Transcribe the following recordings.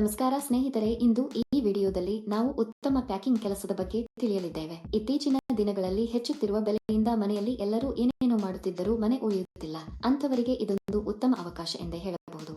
ನಮಸ್ಕಾರ ಸ್ನೇಹಿತರೆ, ಇಂದು ಈ ವಿಡಿಯೋದಲ್ಲಿ ನಾವು ಉತ್ತಮ ಪ್ಯಾಕಿಂಗ್ ಕೆಲಸದ ಬಗ್ಗೆ ತಿಳಿಯಲಿದ್ದೇವೆ. ಇತ್ತೀಚಿನ ದಿನಗಳಲ್ಲಿ ಹೆಚ್ಚುತ್ತಿರುವ ಬೆಲೆಯಿಂದ ಮನೆಯಲ್ಲಿ ಎಲ್ಲರೂ ಏನೇನೋ ಮಾಡುತ್ತಿದ್ದರೂ ಮನೆ ಉಳಿಯುತ್ತಿಲ್ಲ ಅಂಥವರಿಗೆ ಇದೊಂದು ಉತ್ತಮ ಅವಕಾಶ ಎಂದೇ ಹೇಳಬಹುದು.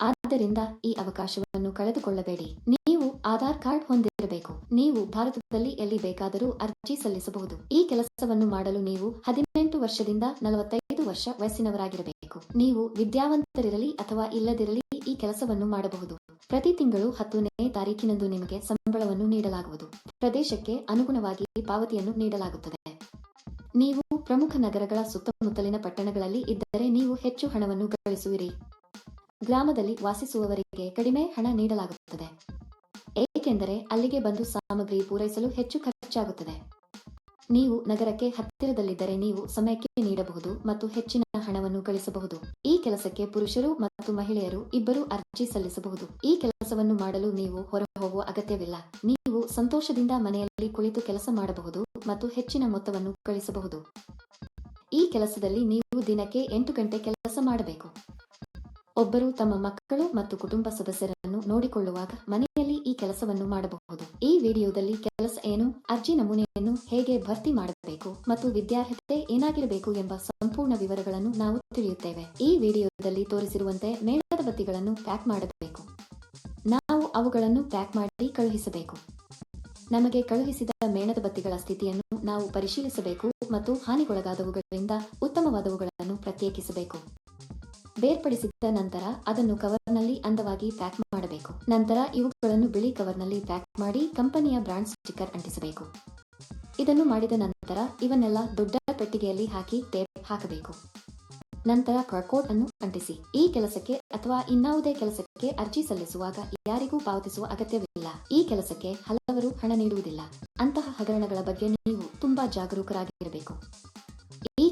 ಆದ್ದರಿಂದ ಈ ಅವಕಾಶವನ್ನು ಕಳೆದುಕೊಳ್ಳಬೇಡಿ. ನೀವು ಆಧಾರ್ ಕಾರ್ಡ್ ಹೊಂದಿರಬೇಕು. ನೀವು ಭಾರತದಲ್ಲಿ ಎಲ್ಲಿ ಬೇಕಾದರೂ ಅರ್ಜಿ ಸಲ್ಲಿಸಬಹುದು. ಈ ಕೆಲಸವನ್ನು ಮಾಡಲು ನೀವು ಹದಿನೆಂಟು ವರ್ಷದಿಂದ ನಲವತ್ತೈದು ವರ್ಷ ವಯಸ್ಸಿನವರಾಗಿರಬೇಕು. ನೀವು ವಿದ್ಯಾವಂತರಿರಲಿ ಅಥವಾ ಇಲ್ಲದಿರಲಿ ಈ ಕೆಲಸವನ್ನು ಮಾಡಬಹುದು. ಪ್ರತಿ ತಿಂಗಳು ಹತ್ತನೇ ತಾರೀಕಿನಂದು ನಿಮಗೆ ಸಂಬಳವನ್ನು ನೀಡಲಾಗುವುದು. ಪ್ರದೇಶಕ್ಕೆ ಅನುಗುಣವಾಗಿ ಪಾವತಿಯನ್ನು ನೀಡಲಾಗುತ್ತದೆ. ನೀವು ಪ್ರಮುಖ ನಗರಗಳ ಸುತ್ತಮುತ್ತಲಿನ ಪಟ್ಟಣಗಳಲ್ಲಿ ಇದ್ದರೆ ನೀವು ಹೆಚ್ಚು ಹಣವನ್ನು ಗಳಿಸುವಿರಿ. ಗ್ರಾಮದಲ್ಲಿ ವಾಸಿಸುವವರಿಗೆ ಕಡಿಮೆ ಹಣ ನೀಡಲಾಗುತ್ತದೆ. ಏಕೆಂದರೆ ಅಲ್ಲಿಗೆ ಬಂದು ಸಾಮಗ್ರಿ ಪೂರೈಸಲು ಹೆಚ್ಚು ಖರ್ಚಾಗುತ್ತದೆ. ನೀವು ನಗರಕ್ಕೆ ಹತ್ತಿರದಲ್ಲಿದ್ದರೆ ನೀವು ಸಮಯಕ್ಕೆ ನೀಡಬಹುದು ಮತ್ತು ಹೆಚ್ಚಿನ ಹಣವನ್ನು ಗಳಿಸಬಹುದು. ಈ ಕೆಲಸಕ್ಕೆ ಪುರುಷರು ಮತ್ತು ಮಹಿಳೆಯರು ಇಬ್ಬರು ಅರ್ಜಿ ಸಲ್ಲಿಸಬಹುದು. ಈ ಕೆಲಸವನ್ನು ಮಾಡಲು ನೀವು ಹೊರ ಹೋಗುವ ಅಗತ್ಯವಿಲ್ಲ. ನೀವು ಸಂತೋಷದಿಂದ ಮನೆಯಲ್ಲಿ ಕುಳಿತು ಕೆಲಸ ಮಾಡಬಹುದು ಮತ್ತು ಹೆಚ್ಚಿನ ಮೊತ್ತವನ್ನು ಗಳಿಸಬಹುದು. ಈ ಕೆಲಸದಲ್ಲಿ ನೀವು ದಿನಕ್ಕೆ ಎಂಟು ಗಂಟೆ ಕೆಲಸ ಮಾಡಬೇಕು. ಒಬ್ಬರು ತಮ್ಮ ಮಕ್ಕಳು ಮತ್ತು ಕುಟುಂಬ ಸದಸ್ಯರನ್ನು ನೋಡಿಕೊಳ್ಳುವಾಗ ಮನೆಯಲ್ಲಿ ಈ ಕೆಲಸವನ್ನು ಮಾಡಬಹುದು. ಈ ವಿಡಿಯೋದಲ್ಲಿ ಕೆಲಸ ಏನು, ಅರ್ಜಿ ನಮೂನೆಯನ್ನು ಹೇಗೆ ಭರ್ತಿ ಮಾಡಬೇಕು ಮತ್ತು ವಿದ್ಯಾರ್ಹತೆ ಏನಾಗಿರಬೇಕು ಎಂಬ ಸಂಪೂರ್ಣ ವಿವರಗಳನ್ನು ನಾವು ತಿಳಿಯುತ್ತೇವೆ. ಈ ವಿಡಿಯೋದಲ್ಲಿ ತೋರಿಸಿರುವಂತೆ ಮೇಣದ ಬತ್ತಿಗಳನ್ನು ಪ್ಯಾಕ್ ಮಾಡಬೇಕು. ನಾವು ಅವುಗಳನ್ನು ಪ್ಯಾಕ್ ಮಾಡಿ ಕಳುಹಿಸಬೇಕು. ನಮಗೆ ಕಳುಹಿಸಿದ ಮೇಣದ ಬತ್ತಿಗಳ ಸ್ಥಿತಿಯನ್ನು ನಾವು ಪರಿಶೀಲಿಸಬೇಕು ಮತ್ತು ಹಾನಿಗೊಳಗಾದವುಗಳಿಂದ ಉತ್ತಮವಾದವುಗಳನ್ನು ಪ್ರತ್ಯೇಕಿಸಬೇಕು. ಬೇರ್ಪಡಿಸಿದ ನಂತರ ಅದನ್ನು ಕವರ್ನಲ್ಲಿ ಅಂದವಾಗಿ ಪ್ಯಾಕ್ ಮಾಡಬೇಕು. ನಂತರ ಇವುಗಳನ್ನು ಬಿಳಿ ಕವರ್ನಲ್ಲಿ ಪ್ಯಾಕ್ ಮಾಡಿ ಕಂಪನಿಯ ಬ್ರಾಂಡ್ ಸ್ಟಿಕ್ಕರ್ ಅಂಟಿಸಬೇಕು. ಇದನ್ನು ಮಾಡಿದ ನಂತರ ಇವನ್ನೆಲ್ಲ ದೊಡ್ಡ ಪೆಟ್ಟಿಗೆಯಲ್ಲಿ ಹಾಕಿ ಟೇಪ್ ಹಾಕಬೇಕು. ನಂತರ ಕಾರ್ಕೋಡ್ ಅನ್ನು ಅಂಟಿಸಿ. ಈ ಕೆಲಸಕ್ಕೆ ಅಥವಾ ಇನ್ನಾವುದೇ ಕೆಲಸಕ್ಕೆ ಅರ್ಜಿ ಸಲ್ಲಿಸುವಾಗ ಯಾರಿಗೂ ಪಾವತಿಸುವ ಅಗತ್ಯವಿಲ್ಲ. ಈ ಕೆಲಸಕ್ಕೆ ಹಲವರು ಹಣ ನೀಡುವುದಿಲ್ಲ. ಅಂತಹ ಹಗರಣಗಳ ಬಗ್ಗೆ ನೀವು ತುಂಬಾ ಜಾಗರೂಕರಾಗಿರಬೇಕು.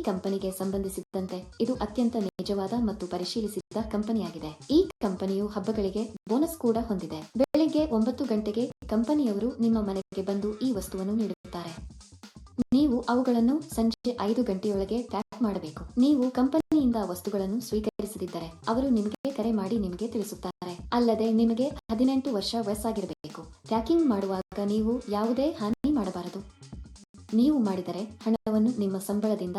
ಕಂಪನಿಗೆ ಸಂಬಂಧಿಸಿದಂತೆ ಇದು ಅತ್ಯಂತ ನಿಜವಾದ ಮತ್ತು ಪರಿಶೀಲಿಸಿದ ಕಂಪನಿಯಾಗಿದೆ. ಈ ಕಂಪನಿಯು ಹಬ್ಬಗಳಿಗೆ ಬೋನಸ್ ಕೂಡ ಹೊಂದಿದೆ. ಬೆಳಿಗ್ಗೆ ಒಂಬತ್ತು ಗಂಟೆಗೆ ಕಂಪನಿಯವರು ನಿಮ್ಮ ಮನೆಗೆ ಬಂದು ಈ ವಸ್ತುವನ್ನು ನೀಡುತ್ತಾರೆ. ನೀವು ಅವುಗಳನ್ನು ಸಂಜೆ ಐದು ಗಂಟೆಯೊಳಗೆ ಪ್ಯಾಕ್ ಮಾಡಬೇಕು. ನೀವು ಕಂಪನಿಯಿಂದ ವಸ್ತುಗಳನ್ನು ಸ್ವೀಕರಿಸದಿದ್ದರೆ ಅವರು ನಿಮಗೆ ಕರೆ ಮಾಡಿ ನಿಮಗೆ ತಿಳಿಸುತ್ತಾರೆ. ಅಲ್ಲದೆ ನಿಮಗೆ ಹದಿನೆಂಟು ವರ್ಷ ವಯಸ್ಸಾಗಿರಬೇಕು. ಪ್ಯಾಕಿಂಗ್ ಮಾಡುವಾಗ ನೀವು ಯಾವುದೇ ಹಾನಿ ಮಾಡಬಾರದು. ನೀವು ಮಾಡಿದರೆ ಹಣವನ್ನು ನಿಮ್ಮ ಸಂಬಳದಿಂದ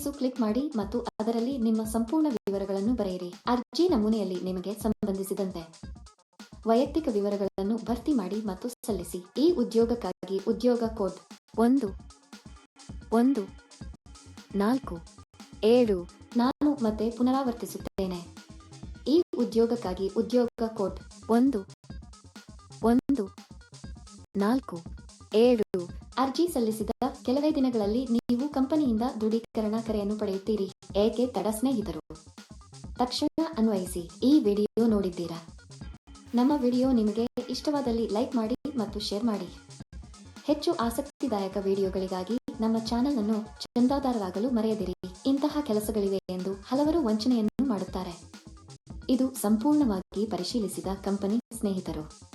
ಅನ್ವಯಿಸು ಕ್ಲಿಕ್ ಮಾಡಿ ಮತ್ತು ಅದರಲ್ಲಿ ನಿಮ್ಮ ಸಂಪೂರ್ಣ ವಿವರಗಳನ್ನು ಬರೆಯಿರಿ. ಅರ್ಜಿ ನಮೂನೆಯಲ್ಲಿ ನಿಮಗೆ ಸಂಬಂಧಿಸಿದಂತೆ. ವೈಯಕ್ತಿಕ ವಿವರಗಳನ್ನು ಭರ್ತಿ ಮಾಡಿ ಮತ್ತು ಸಲ್ಲಿಸಿ. ಈ ಉದ್ಯೋಗಕ್ಕಾಗಿ ಉದ್ಯೋಗ ಕೋಡ್ ಒಂದು ಒಂದು, ನಾಲ್ಕು, ಏಳು ನಾನು ಮತ್ತೆ ಪುನರಾವರ್ತಿಸುತ್ತೇನೆ. ಈ ಉದ್ಯೋಗಕ್ಕಾಗಿ ಉದ್ಯೋಗ ಕೋಡ್ ಒಂದು ಒಂದು, ನಾಲ್ಕು, ಏಳು ಅರ್ಜಿ ಸಲ್ಲಿಸಿದ ಕೆಲವೇ ದಿನಗಳಲ್ಲಿ ನೀವು ಕಂಪನಿಯಿಂದ ದೃಢೀಕರಣ ಕರೆಯನ್ನು ಪಡೆಯುತ್ತೀರಿ, ಏಕೆ ತಡ ಸ್ನೇಹಿತರು? ತಕ್ಷಣ ಅನ್ವಯಿಸಿ, ಈ ವಿಡಿಯೋ ನೋಡಿದ್ದೀರಾ? ನಮ್ಮ ವಿಡಿಯೋ ನಿಮಗೆ ಇಷ್ಟವಾದಲ್ಲಿ ಲೈಕ್ ಮಾಡಿ ಮತ್ತು ಶೇರ್ ಮಾಡಿ. ಹೆಚ್ಚು ಆಸಕ್ತಿದಾಯಕ ವಿಡಿಯೋಗಳಿಗಾಗಿ ನಮ್ಮ ಚಾನೆಲ್ ಅನ್ನು ಚಂದಾದಾರರಾಗಲು ಮರೆಯದಿರಿ. ಇಂತಹ ಕೆಲಸಗಳಿವೆ ಎಂದು ಹಲವರು ವಂಚನೆಯನ್ನು ಮಾಡುತ್ತಾರೆ. ಇದು ಸಂಪೂರ್ಣವಾಗಿ ಪರಿಶೀಲಿಸಿದ ಕಂಪನಿ ಸ್ನೇಹಿತರು.